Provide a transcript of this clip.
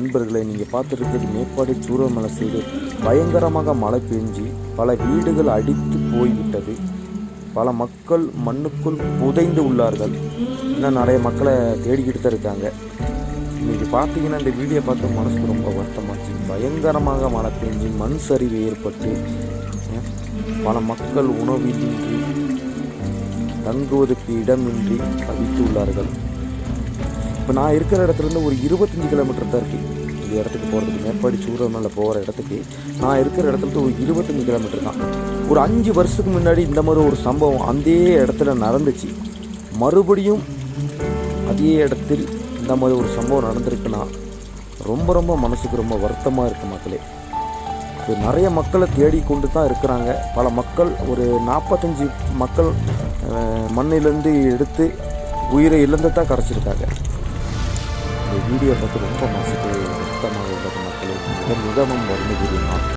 நண்பர்களை நீங்கள் பார்த்துருக்கிறது மேற்பாடு சூரமலை சைடு பயங்கரமாக மழை பெஞ்சு பல வீடுகள் அடித்து போய்விட்டது. பல மக்கள் மண்ணுக்குள் புதைந்து உள்ளார்கள். இன்னும் நிறைய மக்களை தேடிக்கிட்டு தான் இருக்காங்க. இன்னைக்கு பார்த்தீங்கன்னா இந்த வீடியோ பார்த்து மனசுக்கு ரொம்ப வருத்தமாச்சு. பயங்கரமாக மழை பெஞ்சு மண் சரிவு ஏற்பட்டு பல மக்கள் உணவின்றி தங்குவதற்கு இடமின்றி தவித்துள்ளார்கள் இப்போ நான் இருக்கிற இடத்துலேருந்து ஒரு இருபத்தஞ்சி கிலோமீட்டர் தான் இருக்குது இந்த இடத்துக்கு போகிறதுக்கு மேற்பாடி சூரமலை போகிற இடத்துக்கு நான் இருக்கிற இடத்துல ஒரு இருபத்தஞ்சி கிலோமீட்டர் தான். ஒரு அஞ்சு வருஷத்துக்கு முன்னாடி இந்த மாதிரி ஒரு சம்பவம் அந்த இடத்துல நடந்துச்சு. மறுபடியும் அதே இடத்தில் இந்த மாதிரி ஒரு சம்பவம் நடந்திருக்குன்னா ரொம்ப ரொம்ப மனசுக்கு ரொம்ப வருத்தமாக இருக்குது மக்களே. இது நிறைய மக்களை தேடி கொண்டு தான் இருக்கிறாங்க. பல மக்கள் ஒரு நாற்பத்தஞ்சு மக்கள் மண்ணிலேருந்து மண்ணிலிருந்து எடுத்து உயிரை இழந்து தான் கிடச்சிருக்காங்க இந்த வீடியோ பார்த்து ரொம்ப மனசுக்கு வருத்தமாக உள்ளது மக்களே. மிக மிகவும் வருந்துகிறேன்